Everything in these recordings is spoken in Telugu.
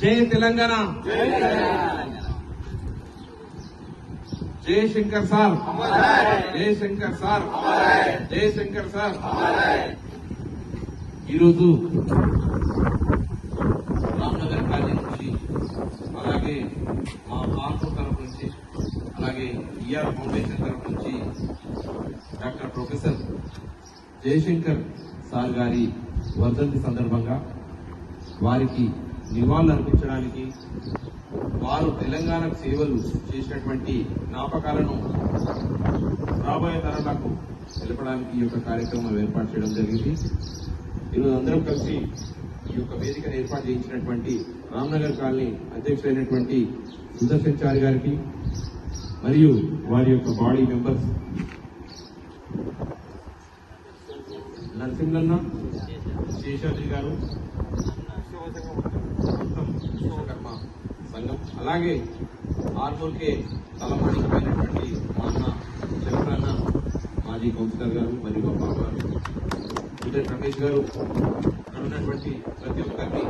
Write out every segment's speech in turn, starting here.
జై Telangana. Jayashankar sir. Jayashankar sir. Jayashankar sir. ఈరోజు రామ్నగర్ కాలేజ్ నుంచి అలాగే మా పాల్పూర్ తరఫు నుంచి అలాగే ఈఆర్ ఫౌండేషన్ తరఫు నుంచి డాక్టర్ ప్రొఫెసర్ జయశంకర్ సార్ గారి వర్ధంతి సందర్భంగా వారికి నివాళులు అర్పించడానికి వారు తెలంగాణకు సేవలు చేసినటువంటి జ్ఞాపకాలను రాబోయే తరాలకు తెలపడానికి ఈ యొక్క కార్యక్రమం ఏర్పాటు చేయడం జరిగింది. ఈరోజు అందరం కలిసి ఈ యొక్క వేదికను ఏర్పాటు చేయించినటువంటి రామ్నగర్ కాలనీ అధ్యక్షులైనటువంటి సుదర్శన్ చారి గారికి మరియు వారి యొక్క బాడీ మెంబర్స్ నరసింహన్న శేషాద్రి గారు మొత్తం విశ్వకర్మ సంఘం. అలాగే ఆర్మూర్కే తలమానికమైనటువంటి మా అన్న శంకరన్న మాజీ కౌన్సిలర్ గారు మరియు మా బాబు గారు రమేష్ గారు ఇక్కడ ఉన్నటువంటి ప్రతి ఒక్కరిని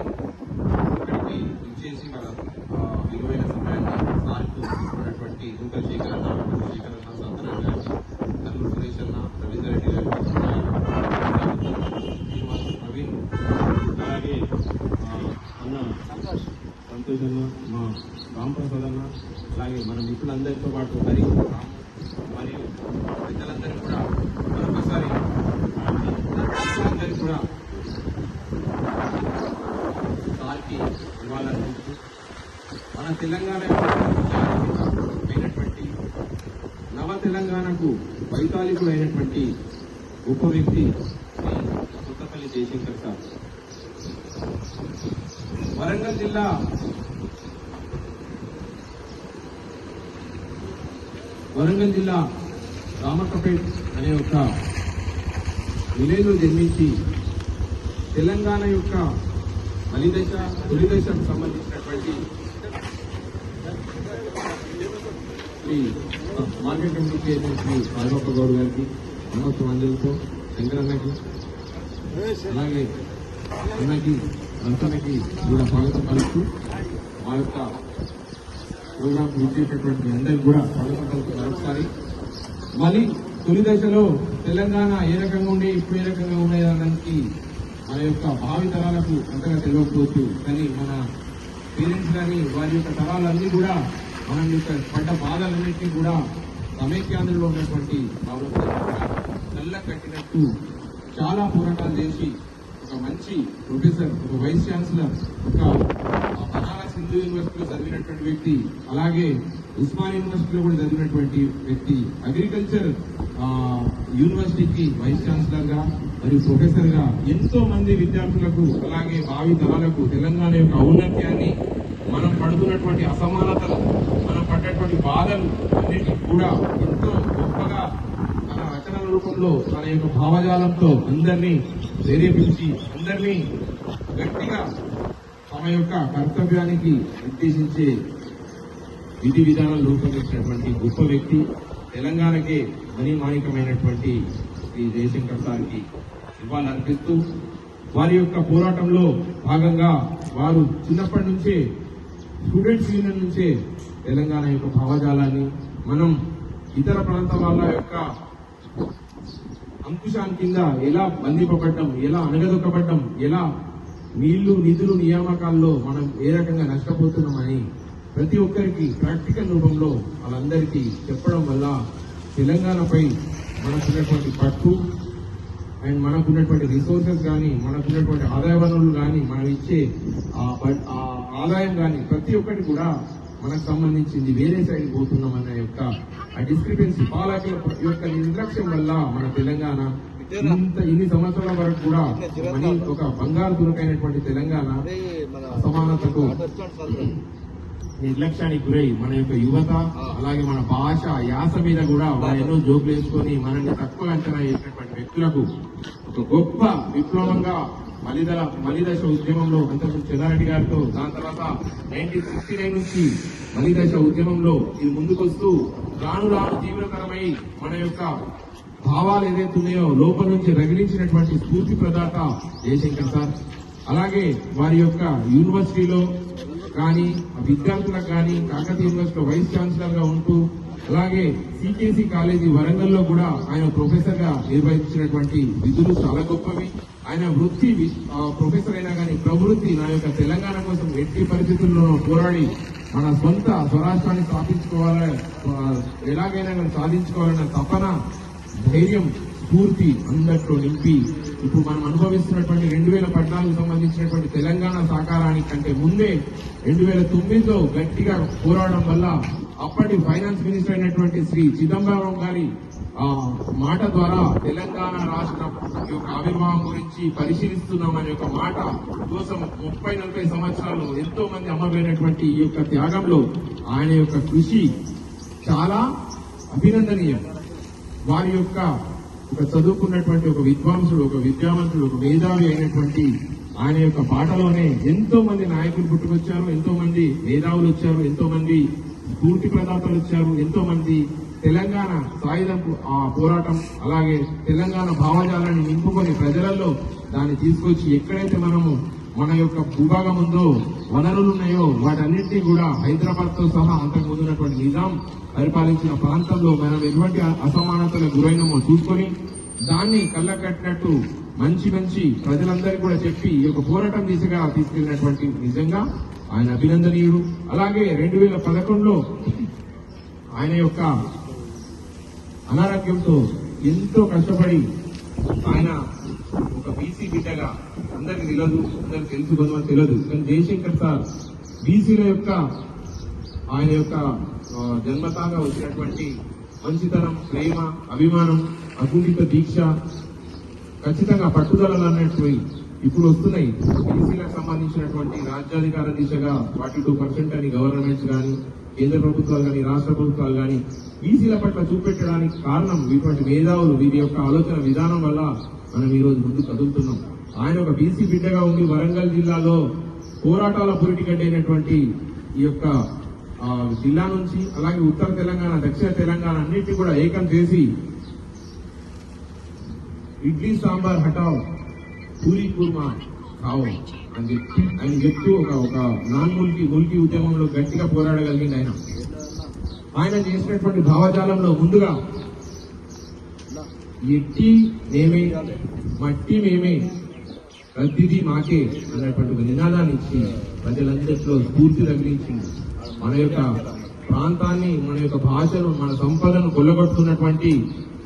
ఇక్కడికి ఇచ్చేసి మన ఆ, విలువైన సమయాన్ని సార్కు ఉన్నటువంటి నూతన్ శేఖర్ అన్న శేఖర్ అన్న సంతన గారు కల్లూరు సురేష్ అన్న రవీంద్ర రెడ్డి గారు శ్రీనివాస్ ప్రవీణ్ అలాగే ఆ, అన్న సంతోష్ అన్న మా రాంప్రసాద్ అన్న అలాగే మన మిత్రులందరితో పాటు హరి మరియు పెద్దలందరూ కూడా మరొకసారి అందరికీ కూడా సార్కి ఇవ్వాలనుకుంటూ మన తెలంగాణ అయినటువంటి నవ తెలంగాణకు వైతాళికుడైనటువంటి గొప్ప వ్యక్తి కొత్తపల్లి జయశంకర్ సార్. వరంగల్ జిల్లా వరంగల్ జిల్లా రామకపేట్ అనే ఒక విలేజ్లో జన్మించి తెలంగాణ యొక్క బలిదశ తొలిదశకు సంబంధించినటువంటి Shri market committee chairman Shri Rajagopa Goud గారికి నమస్తే అందరితో శంకరన్నకి అలాగే అన్నకి అంతనకి కూడా స్వాగతం పలుస్తూ మా యొక్క ప్రోగ్రాం ఇచ్చేటటువంటి అందరికి కూడా పదకొండలకు నడుస్తాయి. మళ్ళీ తొలి దశలో తెలంగాణ ఏ రకంగా ఉండే ఇప్పుడు ఏ రకంగా ఉండేదానికి మన యొక్క భావి తరాలకు అంతగా తెలియకపోవచ్చు. కానీ మన పేరెంట్స్ కానీ వారి యొక్క తరాలన్నీ కూడా మనం యొక్క పడ్డ బాధలన్నింటినీ కూడా సమైక్యాంధ్రలో ఉన్నటువంటి నల్ల కట్టినట్టు చాలా పోరాటాలు చేసి ఒక మంచి ప్రొఫెసర్ ఒక వైస్ ఛాన్సలర్ ఒక బనారస్ హిందూ యూనివర్సిటీలో చదివినటువంటి వ్యక్తి అలాగే ఉస్మాన్ యూనివర్సిటీలో కూడా చదివినటువంటి వ్యక్తి అగ్రికల్చర్ యూనివర్సిటీకి వైస్ ఛాన్సలర్గా మరియు ప్రొఫెసర్గా ఎంతో మంది విద్యార్థులకు అలాగే భావి తరాలకు తెలంగాణ యొక్క ఔన్నత్యాన్ని మనం పడుతున్నటువంటి అసమానతలు మనం పడ్డటువంటి బాధలు అన్నిటికీ కూడా ఎంతో గొప్పగా తన రచనల రూపంలో తన యొక్క భావజాలంతో అందరినీ ప్రేరేపించి అందరినీ గట్టిగా తమ యొక్క కర్తవ్యానికి నిర్దేశించే విధి విధానం రూపొందించినటువంటి గొప్ప వ్యక్తి తెలంగాణకే మణిమాణికమైనటువంటి శ్రీ జయశంకర్ సార్కి ఇవ్వాలనిపిస్తూ వారి యొక్క పోరాటంలో భాగంగా వారు చిన్నప్పటి నుంచే స్టూడెంట్స్ యూనియన్ నుంచే తెలంగాణ యొక్క భావజాలాన్ని మనం ఇతర ప్రాంతాల వాళ్ళ యొక్క అంకుశాన్ కింద ఎలా బంధింపబడ్డం ఎలా అణగదొక్కబడ్డం ఎలా నీళ్ళు నిధులు నియామకాల్లో మనం ఏ రకంగా నష్టపోతున్నామని ప్రతి ఒక్కరికి ప్రాక్టికల్ రూపంలో వాళ్ళందరికీ చెప్పడం వల్ల తెలంగాణపై మనకున్నటువంటి పట్టు అండ్ మనకున్నటువంటి రిసోర్సెస్ కానీ మనకున్నటువంటి ఆదాయ వనరులు కానీ మనం ఇచ్చే ఆ ఆదాయం కానీ ప్రతి ఒక్కటి కూడా మనకు సంబంధించింది వేరే సైడ్ పోతున్నాం అన్న యొక్క ఆ డిస్క్రిపెన్సీ పాలకుల యొక్క నిర్లక్ష్యం వల్ల మన తెలంగాణ ఇంత ఇన్ని సంవత్సరాల వరకు కూడా మనీ ఒక బంగారు దురకైనటువంటి తెలంగాణ అసమానతకు నిర్లక్ష్యానికి గురై మన యొక్క యువత అలాగే మన భాష యాస మీద కూడా వాళ్ళు ఎన్నో జోకులు వేసుకొని మనల్ని తక్కువ అంచనా వేసినటువంటి వ్యక్తులకు ఒక గొప్ప విప్లవంగా మలిదల మలిదశ ఉద్యమంలో అంతకుముందు చెదారెడ్డి గారితో దాని తర్వాత నైన్టీన్ సిక్స్టీ నైన్ నుంచి మలిదశ ఉద్యమంలో ఇది ముందుకొస్తూ రాను రాను తీవ్రతరమై మన యొక్క భావాలు ఏదైతే ఉన్నాయో లోపల నుంచి రగిలించినటువంటి స్ఫూర్తి ప్రదాత జయశంకర్ సార్. అలాగే వారి యొక్క యూనివర్సిటీలో కానీ విద్యార్థులకు కానీ కాకతీయ యూనివర్సిటీలో వైస్ ఛాన్సలర్గా ఉంటూ అలాగే సికేసి కాలేజీ వరంగల్లో కూడా ఆయన ప్రొఫెసర్గా నిర్వహించినటువంటి విధులు చాలా గొప్పవి. ఆయన వృత్తి ప్రొఫెసర్ అయినా కానీ ప్రవృత్తి నా యొక్క తెలంగాణ కోసం ఎట్టి పరిస్థితుల్లో పోరాడి మన సొంత స్వరాష్ట్రాన్ని స్థాపించుకోవాలని ఎలాగైనా కానీ సాధించుకోవాలన్న తపన ధైర్యం స్ఫూర్తి అందరితో నింపి ఇప్పుడు మనం అనుభవిస్తున్నటువంటి రెండు వేల పద్నాలుగు సంబంధించినటువంటి తెలంగాణ సాకారానికి కంటే ముందే రెండు వేల తొమ్మిదిలో గట్టిగా పోరాడడం వల్ల అప్పటి ఫైనాన్స్ మినిస్టర్ అయినటువంటి శ్రీ చిదంబరం గారి మాట ద్వారా తెలంగాణ రాష్ట్ర యొక్క ఆవిర్భావం గురించి పరిశీలిస్తున్నాం అనే ఒక మాట కోసం ముప్పై నలభై సంవత్సరాలు ఎంతో మంది అమరులైనటువంటి ఈ యొక్క త్యాగంలో ఆయన యొక్క కృషి చాలా అభినందనీయం. వారి యొక్క ఒక చదువుకున్నటువంటి ఒక విద్వాంసుడు ఒక విద్యావంతుడు ఒక మేధావి అయినటువంటి ఆయన యొక్క బాటలోనే ఎంతో మంది నాయకులు పుట్టుకొచ్చారు ఎంతో మంది మేధావులు వచ్చారు ఎంతో మంది స్ఫూర్తి ప్రదాతలు వచ్చారు ఎంతో మంది తెలంగాణ సాయుధం ఆ పోరాటం అలాగే తెలంగాణ భావజాలాన్ని నింపుకొని ప్రజలలో దాన్ని తీసుకొచ్చి ఎక్కడైతే మనము మన యొక్క భూభాగం ఉందో వనరులు ఉన్నాయో వాటన్నింటినీ కూడా హైదరాబాద్తో సహా అంతకు ముందున్నటువంటి నిజాం పరిపాలించిన ప్రాంతంలో మనం ఎటువంటి అసమానతలకు గురైనమో చూసుకొని దాన్ని కళ్ళకట్టినట్టు మంచి మంచి ప్రజలందరికీ కూడా చెప్పి ఈ యొక్క పోరాటం దిశగా తీసుకెళ్ళినటువంటి నిజంగా ఆయన అభినందనీయుడు. అలాగే రెండు వేల పదకొండులో ఆయన యొక్క అనారోగ్యంతో ఎంతో కష్టపడి ఆయన ఒక బీసీ బిడ్డగా అందరికి తెలియదు అందరికి తెలుసు కొంతమంది తెలియదు కానీ జయశంకర్ సార్ బీసీల యొక్క ఆయన యొక్క జన్మతాగా వచ్చినటువంటి మంచితనం ప్రేమ అభిమానం అకుంఠిత దీక్ష ఖచ్చితంగా పట్టుదలలు అన్నట్టు ఇప్పుడు వస్తున్నాయి. బీసీలకు సంబంధించినటువంటి రాజ్యాధికార దిశగా ఫార్టీ టూ పర్సెంట్ అని గవర్నమెంట్స్ కానీ కేంద్ర ప్రభుత్వాలు కానీ రాష్ట్ర ప్రభుత్వాలు కానీ బీసీల పట్ల చూపెట్టడానికి కారణం ఇటువంటి మేధావులు వీరి యొక్క ఆలోచన విధానం వల్ల మనం ఈ రోజు ముందు కదులుతున్నాం ఆయన ఒక బీసీ బిడ్డగా ఉండి వరంగల్ జిల్లాలో పోరాటాల పురిటిగడ్డైనటువంటి ఈ యొక్క జిల్లా నుంచి అలాగే ఉత్తర తెలంగాణ దక్షిణ తెలంగాణ అన్నింటినీ కూడా ఏకం చేసి ఇడ్లీ సాంబార్ హటావ్ పూరి కుర్మా కావు అని చెప్పి ఆయన చెప్తూ ఒక ఒక నాన్ ముల్కి ముల్కి ఉద్యమంలో గట్టిగా పోరాడగలిగింది ఆయన. ఆయన చేసినటువంటి భావజాలంలో ముందుగా ఎట్టి మేమే మట్టి మేమే. ప్రతిదీ మాకే అన్నటువంటి ఒక నినాదాన్ని ఇచ్చి ప్రజలందరిలో స్ఫూర్తి రగిలించింది మన యొక్క ప్రాంతాన్ని మన యొక్క భాషను మన సంపదను కొల్లగొట్టుతున్నటువంటి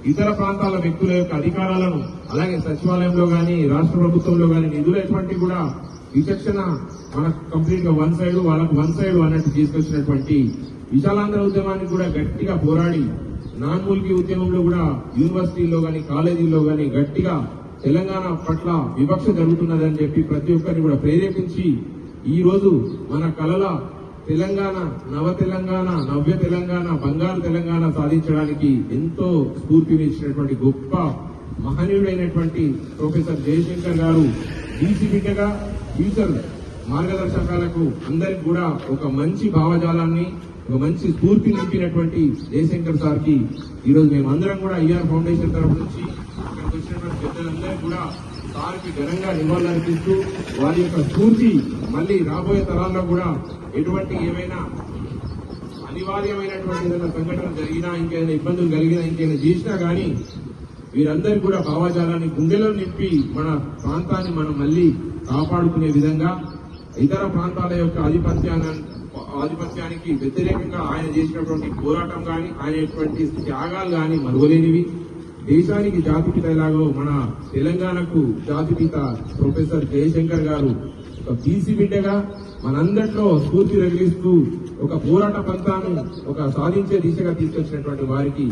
ఇతర ప్రాంతాల వ్యక్తుల యొక్క అధికారాలను అలాగే సచివాలయంలో కానీ రాష్ట్ర ప్రభుత్వంలో కానీ నిధులు ఎటువంటి కూడా విచక్షణ మనకు కంప్లీట్గా వన్ సైడ్ వాళ్ళకు వన్ సైడ్ అన్నట్టు తీసుకొచ్చినటువంటి విశాలాంధ్ర ఉద్యమాన్ని కూడా గట్టిగా పోరాడి నాన్మూల్కి ఉద్యమంలో కూడా యూనివర్సిటీలో గాని కాలేజీల్లో గాని గట్టిగా తెలంగాణ పట్ల వివక్ష జరుగుతున్నదని చెప్పి ప్రతి ఒక్కరిని కూడా ప్రేరేపించి ఈ రోజు మన కళల తెలంగాణ నవ తెలంగాణ నవ్య తెలంగాణ బంగారు తెలంగాణ సాధించడానికి ఎంతో స్ఫూర్తినిచ్చినటువంటి గొప్ప మహనీయుడైనటువంటి ప్రొఫెసర్ జయశంకర్ గారు బీసీ బిడ్డగా ఫ్యూచర్ మార్గదర్శకాలకు అందరికి కూడా ఒక మంచి భావజాలాన్ని ఒక మంచి స్ఫూర్తి నింపినటువంటి జయశంకర్ సార్కి ఈ మేము అందరం కూడా ఐఆర్ ఫౌండేషన్ తరఫు నుంచి ఇక్కడికి వచ్చినటువంటి పెద్దలందరూ కూడా సార్కి ఘనంగా నివాళులర్పిస్తూ వారి యొక్క స్ఫూర్తి మళ్ళీ రాబోయే తరాల్లో కూడా ఎటువంటి ఏమైనా అనివార్యమైనటువంటి ఏదైనా సంఘటన జరిగినా ఇంకేదైనా ఇబ్బందులు కలిగినా ఇంకేదైనా చేసినా కానీ వీరందరూ కూడా భావజాలాన్ని గుండెలో నింపి మన ప్రాంతాన్ని మనం మళ్ళీ కాపాడుకునే విధంగా ఇతర ప్రాంతాల యొక్క ఆధిపత్యాన్ని ఆధిపత్యానికి వ్యతిరేకంగా ఆయన చేసినటువంటి పోరాటం కానీ ఆయన త్యాగాలు గాని మరువలేనివి. దేశానికి జాతిపిత ఎలాగో మన తెలంగాణకు జాతిపిత ప్రొఫెసర్ జయశంకర్ గారు ఒక బీసీ బిడ్డగా మనందరిలో స్ఫూర్తి రగిలిస్తూ ఒక పోరాట పంతాను ఒక సాధించే దిశగా తీసుకొచ్చినటువంటి వారికి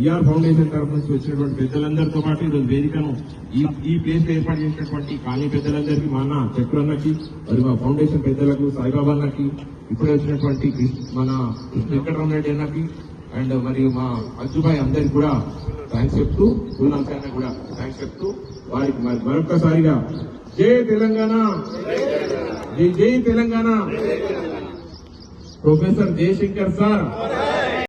ఈఆర్ ఫౌండేషన్ తరఫు నుంచి వచ్చినటువంటి పెద్దలందరితో పాటు ఈరోజు వేదికను ఈ ఈ ప్లేస్ ఏర్పాటు చేసినటువంటి కాలనీ పెద్దలందరికీ మా అన్న చక్రన్నకి మరి మా ఫౌండేషన్ పెద్దలకు సాయిబాబా అన్నకి ఇప్పుడే వచ్చినటువంటి మన వెంకటరామరెడ్డి అన్నకి అండ్ మరియు మా అజ్జుబాయ్ అందరికి కూడా థ్యాంక్స్ చెప్తూ కూడా థ్యాంక్స్ చెప్తూ వారికి మరి మరొక్కసారిగా జై తెలంగాణ. జై తెలంగాణ. Professor Jayashankar sir.